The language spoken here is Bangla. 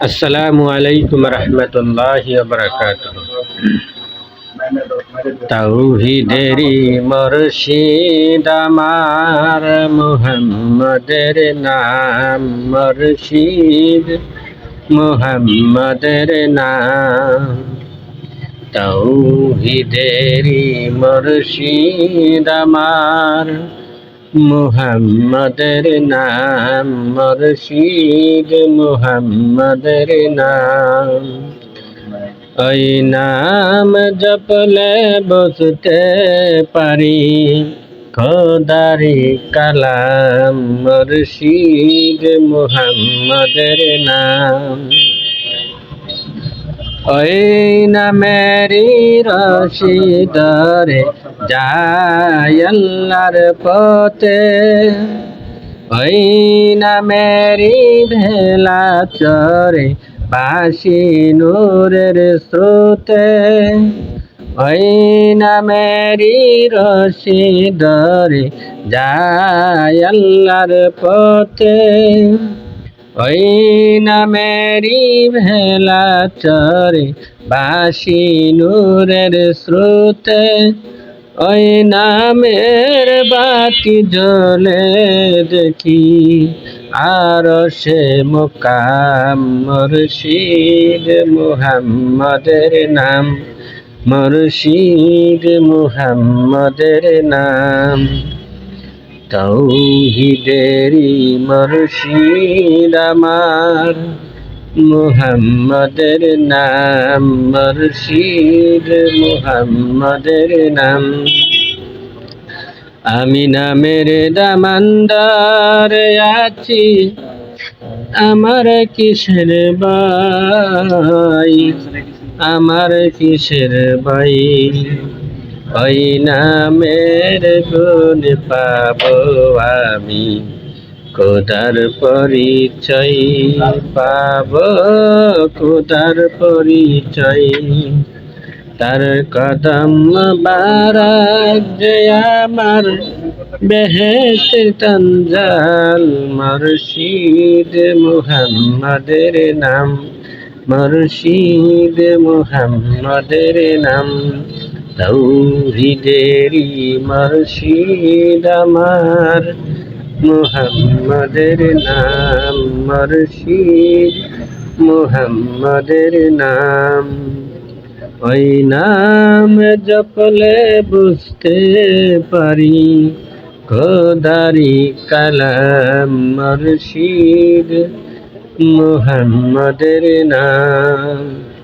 আসসালামু আলাইকুম রহমতুল্লাহি তাওহীদেরি মুর্শিদ আমার মুহাম্মদের নাম মুর্শিদ মুহাম্মদের নাম। তাওহীদেরি মুর্শিদ আমার মুহাম্মদের নাম, মুর্শিদ মুহাম্মদের নাম। ওই নাম জপলে বসতে পারি, খোদারি কালাম মুর্শিদ মুহাম্মদের নাম। ওই নামেরি রশিদরে যায় আল্লাহর পথে। ওই নামেরি ভেলা চরে বাসি নূরের স্রোতে। ওই নামেরি রশিদরে যায় আল্লাহর পথে। ওই নামেরি ভেলা চরে বাসি নূরের স্রোতে ওই নামের বাতি জ্বলে দেখি, আর সে মোকাম মুর্শিদ মুহাম্মদের নাম, মুর্শিদ মুহাম্মদের নাম। তৌহিদেরি মুর্শিদ আমার। মুহাম্মদের নাম মুর্শিদ, মুহাম্মদের নাম। আমি নামের দামান্দার আছি, আমার কিসের বাই আমার কিসের বাই ওই নামের গুণ পাব আমি। কোদার পরিচয় পাব কোদার পরিচয়। তার কদম বারাক যে আমার বেহেত তঞ্জাল, মুর্শিদ মুহাম্মদের নাম, মুর্শিদ মুহাম্মদের নাম। তৌহিদেরি মুর্শিদ আমার। মুহাম্মদের নাম মুর্শিদ, মুহাম্মদের নাম। ওই নাম জপলে বুঝতে পারি, খোদারি কালাম মুর্শিদ, মুহাম্মদের নাম।